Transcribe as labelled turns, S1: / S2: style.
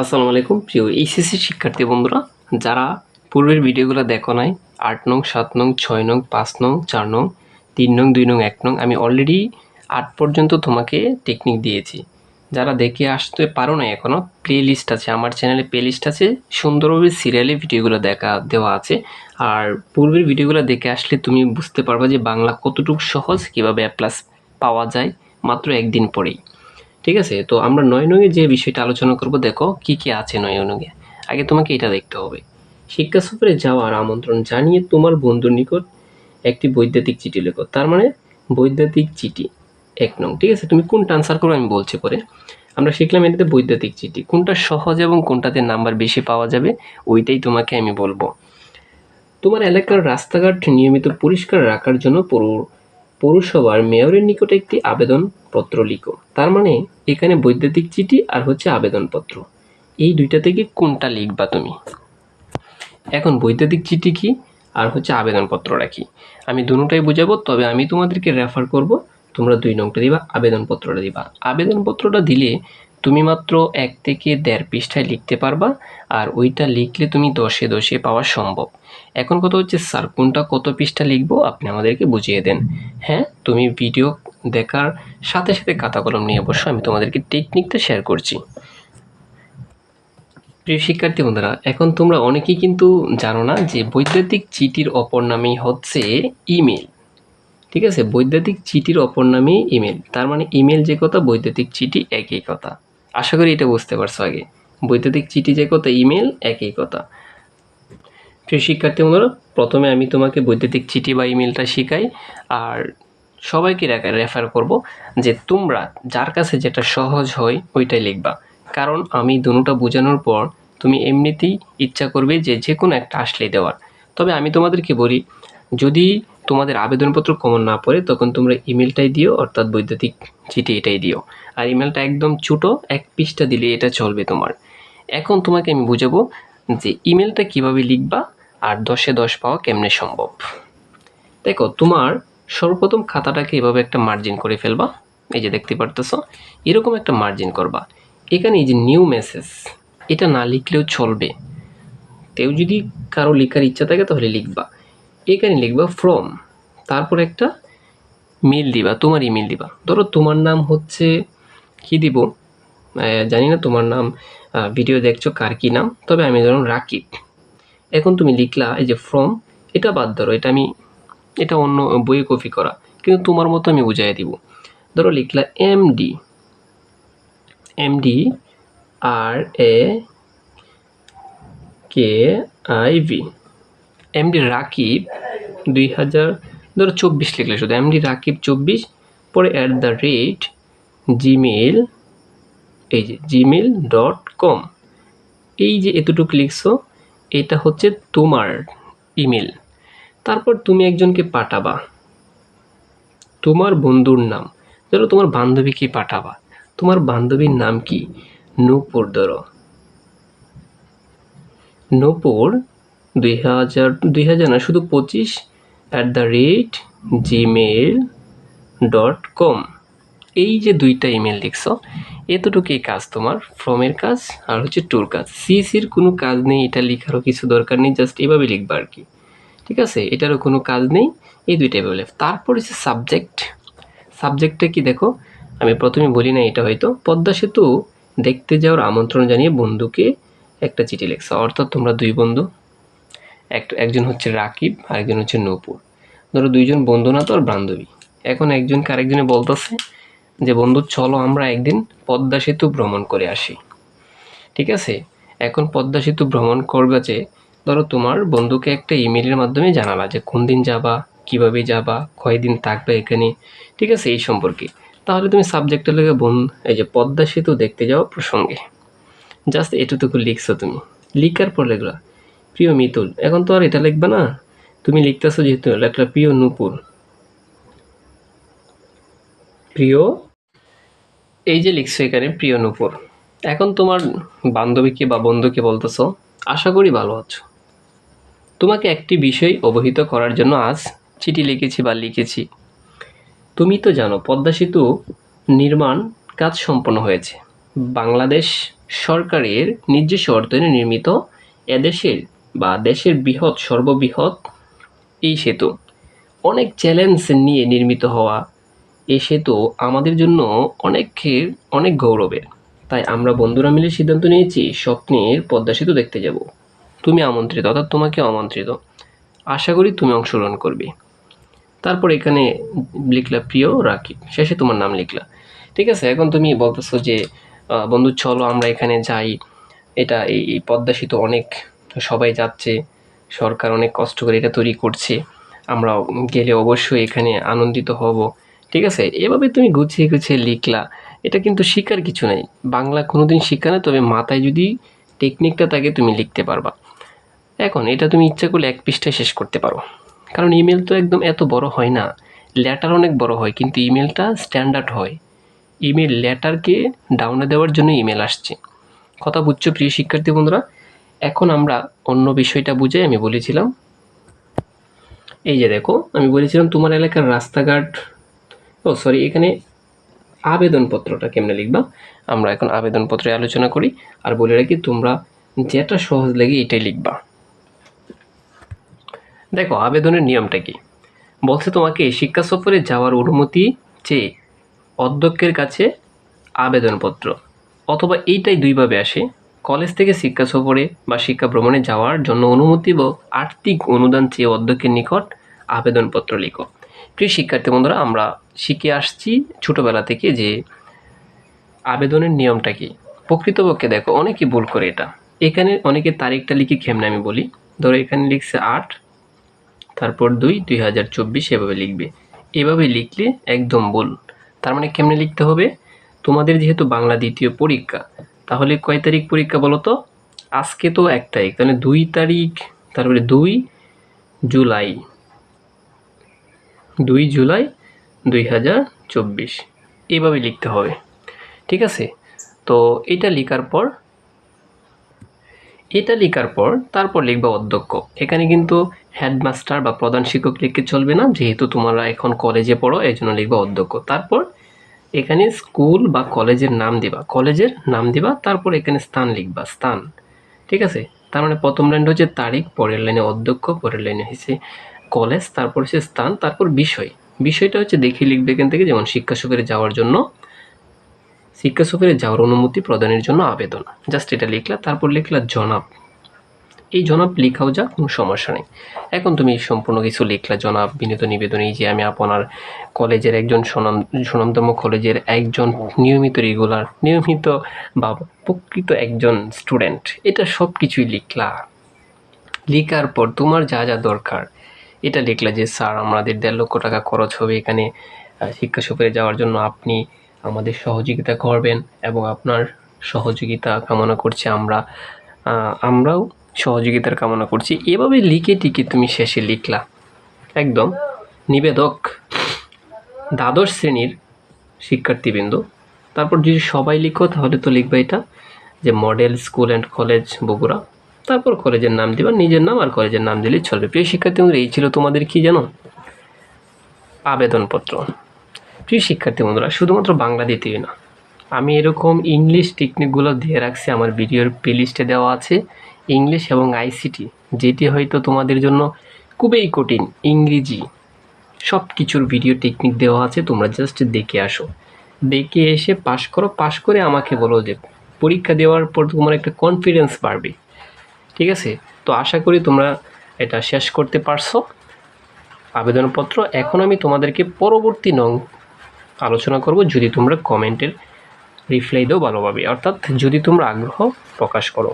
S1: আসসালামু আলাইকুম। প্রিয় এইচএসসি শিক্ষার্থী বন্ধুরা, যারা পূর্বের ভিডিওগুলো দেখো নাই, আট নং, সাত নং, ছয় নং, পাঁচ নং, চার নং, তিন নং, দুই নং, এক নং, আমি অলরেডি আট পর্যন্ত তোমাকে টেকনিক দিয়েছি। যারা দেখে আসতে পারো না এখনও প্লে লিস্ট আছে, আমার চ্যানেলে প্লে লিস্ট আছে, সুন্দরভাবে সিরিয়ালে ভিডিওগুলো দেখা, দেওয়া আছে। আর পূর্বের ভিডিওগুলো দেখে আসলে তুমি বুঝতে পারবা যে বাংলা কতটুকু সহজ, কীভাবে প্লাস পাওয়া যায়, মাত্র একদিন পরেই। ঠিক আছে? তো আমরা নয় নয়ে যে বিষয়টা আলোচনা করব, দেখো কি কি আছে নয় নয়ে আগে তোমাকে এটা দেখতে হবে। শিক্ষা সফরে যাওয়ার আমন্ত্রণ জানিয়ে তোমার বন্ধুর নিকট একটি বৈদ্যুতিক চিঠি লেখো। তার মানে বৈদ্যুতিক চিঠি। এক নং, ঠিক আছে? তুমি কোনটা আনসার করো আমি বলছি পরে। আমরা শিখলাম এটাতে বৈদ্যুতিক চিঠি। কোনটা সহজ এবং কোনটাতে নাম্বার বেশি পাওয়া যাবে, ওইটাই তোমাকে আমি বলব। তোমার এলাকার রাস্তাঘাট নিয়মিত পরিষ্কার রাখার জন্য পৌর- পৌরসভার মেয়রের নিকটে একটি আবেদনপত্র লিখো। তার মানে এখানে বৈদ্যুতিক চিঠি আর হচ্ছে আবেদনপত্র। এই দুইটা থেকে কোনটা লিখবা তুমি? এখন বৈদ্যুতিক চিঠি কি আর হচ্ছে আবেদনপত্রটা কি? আমি দুটাই বোঝাবো, তবে আমি তোমাদেরকে রেফার করব, তোমরা দুই নংটা দিবা, আবেদনপত্রটা দিবা। আবেদনপত্রটা দিলে তুমি মাত্র এক থেকে দেড় পৃষ্ঠায় লিখতে পারবা, আর ওইটা লিখলে তুমি দশে দশে পাওয়া সম্ভব। এখন কথা হচ্ছে, স্যার, কোনটা কত পৃষ্ঠা লিখব আপনি আমাদেরকে বুঝিয়ে দেন। হ্যাঁ তুমি ভিডিও দেখার সাথে সাথে খাতা কলম নিয়ে অবশ্য আমি তোমাদেরকে টেকনিকটা শেয়ার করছি। প্রিয় শিক্ষার্থী বন্ধুরা, এখন তোমরা অনেকেই কিন্তু জানো না যে বৈদ্যুতিক চিঠির অপর নামেই হচ্ছে ইমেল ঠিক আছে? বৈদ্যুতিক চিঠির অপর নামই ইমেল তার মানে ইমেল যে কথা, বৈদ্যুতিক চিঠি একই কথা। আশা করি এটা বুঝতে পারছ আগে। বৈদ্যুতিক চিঠি যে কথা, ইমেল একই কথা। প্রিয় শিক্ষার্থী বন্ধুরা, প্রথমে আমি তোমাকে বৈদ্যুতিক চিঠি বা ইমেলটা শিখাই, আর সবাইকে রেফার করব যে তোমরা যার কাছে যেটা সহজ হয় ওইটাই লিখবা। কারণ আমি দুটোটা বোঝানোর পর তুমি এমনিতেই ইচ্ছা করবে যে যে কোনো একটা আসলেই দেওয়ার। তবে আমি তোমাদেরকে বলি, যদি তোমাদের আবেদনপত্র কমন না পড়ে, তখন তোমরা ইমেলটাই দিও, অর্থাৎ বৈদ্যুতিক চিঠি এটাই দিও। আর ইমেলটা একদম ছোটো, এক পৃষ্ঠা দিলে এটা চলবে তোমার। এখন তোমাকে আমি বুঝাবো যে ইমেলটা কীভাবে লিখবা আর দশে দশ পাওয়া কেমনে সম্ভব। দেখো, তোমার সর্বপ্রথম খাতাটাকে এভাবে একটা মার্জিন করে ফেলবা। এই যে দেখতে পারতেছো, এরকম একটা মার্জিন করবা। এখানে এই যে নিউ মেসেজ এটা না লিখলেও চলবে। কেউ যদি কারও লেখার ইচ্ছা থাকে তাহলে লিখবা। এখানে লিখবা ফ্রম তারপর একটা মিল দিবা, তোমার ইমেল দিবা। ধরো তোমার নাম হচ্ছে, কি দিব? জানি না তোমার নাম ভিডিও দেখছ কার কি নাম, তবে আমি ধরুন রাকিব। এখন তুমি লিখলা এই যে ফ্রম এটা বাদ ধরো, এটা আমি, এটা অন্য বইয়ে কপি করা, কিন্তু তোমার মতো আমি বুঝাই দিব। ধরো লিখলা M D M D R A K I V M D Rakib দুই হাজার ধরো চব্বিশ লিখলে শুধু এম ডি রাকিব চব্বিশ, পরে অ্যাট দ্য রেট জিমেল এই যে জিমেল ডট কম এই যে এতটুকু লিখছো, এটা হচ্ছে তোমার ইমেল তারপর তুমি একজনকে পাঠাবা। তোমার বন্ধুর নাম। ধরো তোমার বান্ধবীকে পাঠাবা? তোমার বান্ধবীর নাম কি? নূপুর ধরো। নূপুর দুই হাজার দুই হাজার না শুধু পঁচিশ at the rate gmail dot com এই যে দুইটা ইমেল লিখছো এতটুকুই কাজ তোমার ফ্রমের কাজ আর হচ্ছে টুর কাজ। সিএসির কোনো কাজ নেই, এটা লেখারও কিছু দরকার নেই জাস্ট এভাবে লিখবা আর কি। ঠিক আছে? এটারও কোনো কাজ নেই, এই দুইটা এভাবে লেখ তারপর হচ্ছে সাবজেক্ট সাবজেক্টটা কি দেখো, আমি প্রথমে বলি না এটা হয়তো, পদ্মা সেতু দেখতে যাওয়ার আমন্ত্রণ জানিয়ে বন্ধুকে একটা চিঠি লেখছো, অর্থাৎ তোমরা দুই বন্ধু। একজন হচ্ছে রাকিব আর একজন হচ্ছে নূপুর। ধরো দুইজন বন্ধু না তো আর বান্ধবী। এখন একজনকে আরেকজনে বলতেছে যে, বন্ধু, চলো আমরা একদিন পদ্মা সেতু ভ্রমণ করে আসি। ঠিক আছে? এখন পদ্মা সেতু ভ্রমণ করবে যে, ধরো তোমার বন্ধুকে একটা ইমেলের মাধ্যমে জানালা যে, কোন দিন যাবা? কীভাবে যাবা? কয়দিন থাকবে এখানে? ঠিক আছে? এই সম্পর্কে। তাহলে তুমি সাবজেক্টের লেগে বন এই যে পদ্মা সেতু দেখতে যাওয়া প্রসঙ্গে। জাস্ট এটুকু লিখছো তুমি। লিখার পর লিখলা প্রিয় মিতুল, এখন তো আর এটা লিখবে না? তুমি লিখতেছো যেহেতু, লেখলা প্রিয় নূপুর। প্রিয়? এই যে লিখছো এখানে, প্রিয় নূপুর। এখন তোমার বান্ধবীকে বা বন্ধুকে বলতেছো, আশা করি ভালো আছো। তোমাকে একটি বিষয় অবহিত করার জন্য আজ চিঠি লিখেছি বা লিখেছি। তুমি তো জানো, পদ্মা সেতু নির্মাণ কাজ সম্পন্ন হয়েছে। বাংলাদেশ সরকারের নিজস্ব অর্থায়নে নির্মিত এদেশের বা দেশের বৃহৎ, সর্ববৃহৎ এই সেতু। অনেক চ্যালেঞ্জ নিয়ে নির্মিত হওয়া এই সেতু আমাদের জন্য অনেক অনেক গৌরবের। তাই আমরা বন্ধুরা মিলে সিদ্ধান্ত নিয়েছি, স্বপ্নের পদ্মা সেতু দেখতে যাব। তুমি আমন্ত্রিত অর্থাৎ তোমাকে আমন্ত্রিত। আশা করি তুমি অংশগ্রহণ করবে। তারপর এখানে লিখলা প্রিয় রাকিব। শেষে তোমার নাম লিখলা। ঠিক আছে, এখন তুমি বলতেছো যে বন্ধু, চলো আমরা এখানে যাই। এটা এই এই পদ্মা সেতু অনেক সবাই যাচ্ছে, সরকার অনেক কষ্ট করে এটা তৈরি করছে আমরা গেলে অবশ্যই এখানে আনন্দিত হব। ঠিক আছে? এভাবে তুমি গুছিয়ে গুছিয়ে লিখলা, এটা কিন্তু শিকার কিছু নাই। বাংলা কোনোদিন শিখা না, তবে মাথায় যদি টেকনিকটা থাকে তুমি লিখতে পারবা। এখন এটা তুমি ইচ্ছা করলে এক পৃষ্ঠায় শেষ করতে পারো। কারণ ইমেল তো একদম এত বড় হয় না। লেটার অনেক বড় হয়, কিন্তু ইমেলটা স্ট্যান্ডার্ড হয়। ইমেল লেটারকে ডাউনে দেওয়ার জন্য ইমেল আসছে। কথা বুঝছ প্রিয় শিক্ষার্থী বন্ধুরা? এখন আমরা অন্য বিষয়টা বুঝে আমি বলেছিলাম। এই যে দেখো, আমি বলেছিলাম তোমার এলাকার রাস্তাঘাট, ও সরি এখানে আবেদনপত্রটা কেমনে লিখবা? আমরা এখন আবেদনপত্রে আলোচনা করি আর বলে রাখি তোমরা যেটা সহজ লাগে এটাই লিখবা। দেখো, আবেদনের নিয়মটা কি? বলছে তোমাকে শিক্ষা সফরে যাওয়ার অনুমতি চেয়ে অধ্যক্ষের কাছে আবেদনপত্র, অথবা এইটাই দুইভাবে আসে। কলেজ থেকে শিক্ষা সফরে বা শিক্ষা ভ্রমণে যাওয়ার জন্য অনুমতি বা আর্থিক অনুদান চেয়ে অধ্যক্ষের নিকট আবেদনপত্র লিখো। প্রিয় শিক্ষার্থী বন্ধুরা, আমরা শিখে আসছি ছোটোবেলা থেকে যে আবেদনের নিয়মটা কি। প্রকৃতপক্ষে দেখো অনেকে ভুল করে এটা। এখানে অনেকে তারিখটা লিখে কেমনে আমি বলি। ধরো এখানে লিখছে আট, তারপর দুই দুই হাজার চব্বিশ এভাবে লিখবে। এভাবে লিখলে একদম ভুল। তার মানে কেমনে লিখতে হবে। তোমাদের যেহেতু বাংলা দ্বিতীয় পরীক্ষা তাহলে কয় তারিখ পরীক্ষা বলো তো? আজকে তো এক তারিখ, তাহলে দুই তারিখ, তারপরে দুই জুলাই। দুই জুলাই দুই হাজার চব্বিশ। এইভাবে লিখতে হবে, ঠিক আছে? তো এটা লেখার পর, এটা লেখার পর তারপর লিখবা অধ্যক্ষ। এখানে কিন্তু হেডমাস্টার বা প্রধান শিক্ষক লিখতে চলবে না, যেহেতু তোমরা এখন কলেজে পড়ো এই জন্য লিখবা অধ্যক্ষ। তারপর এখানে স্কুল বা কলেজের নাম দিবা। কলেজের নাম দিবা, তারপর এখানে স্থান লিখবা, স্থান। ঠিক আছে? তার মানে প্রথম লাইনটা হচ্ছে তারিখ, পরের লাইনে অধ্যক্ষ, পরের লাইনে হচ্ছে কলেজ, তারপর হচ্ছে স্থান, তারপর বিষয়। বিষয়টা হচ্ছে দেখি লিখবে এখান থেকে, যেমন শিক্ষা সফরে যাওয়ার জন্য। শিক্ষা সফরে যাওয়ার অনুমতি প্রদানের জন্য আবেদন। জাস্ট এটা লিখলা, তারপর লিখলা জনাব। এই জনাব লেখাও যা কোনো সমস্যা নেই। এখন তুমি সম্পূর্ণ কিছু লিখলা, জনাব। বিনীত নিবেদন এই যে আমি আপনার কলেজের একজন সুনাম সুনামতম কলেজের একজন নিয়মিত রেগুলার নিয়মিত বা প্রকৃত একজন স্টুডেন্ট এটা সব কিছুই লিখলা। লেখার পর তোমার যা যা দরকার, এটা লিখলা যে, স্যার, আমাদের দেড় লক্ষ টাকা খরচ হবে এখানে শিক্ষা সফরে যাওয়ার জন্য আপনি আমাদের সহযোগিতা করবেন এবং আপনার সহযোগিতা কামনা করছি আমরা। আমরাও সহযোগিতার কামনা করছি। এভাবে লিখে টিকে তুমি শেষে লিখলা। একদম নিবেদক দ্বাদশ শ্রেণির শিক্ষার্থীবৃন্দ। তারপর যদি সবাই লিখো তাহলে তো লিখবে এটা যে model school and college Bogura. তারপর কলেজের নাম দিবা নিজের নাম আর কলেজের নাম দিলেই চলবে। প্রিয় শিক্ষার্থী বন্ধুরা, এই ছিল তোমাদের কি জানো? আবেদনপত্র। প্রিয় শিক্ষার্থী বন্ধুরা শুধুমাত্র বাংলা দিতেই না। আমি এরকম ইংলিশ টেকনিকগুলো দিয়ে রাখছি আমার ভিডিওর প্লেলিস্টে দেওয়া আছে। ইংলিশ এবং আইসিটি, যেটি হয়তো তোমাদের জন্য খুবই কঠিন, ইংরেজি সব কিছুর ভিডিও টেকনিক দেওয়া আছে, তোমরা জাস্ট দেখে আসো। দেখে এসে পাশ করো পাশ করে আমাকে বলো যে পরীক্ষা দেওয়ার পর তোমার একটা কনফিডেন্স বাড়বে। ঠিক আছে? তো আশা করি তোমরা এটা শেষ করতে পারছ। আবেদনপত্র এখন আমি তোমাদেরকে পরবর্তী নং আলোচনা করব, যদি তোমরা কমেন্টের রিপ্লাই দাও ভালোভাবে। অর্থাৎ যদি তোমরা আগ্রহ প্রকাশ করো।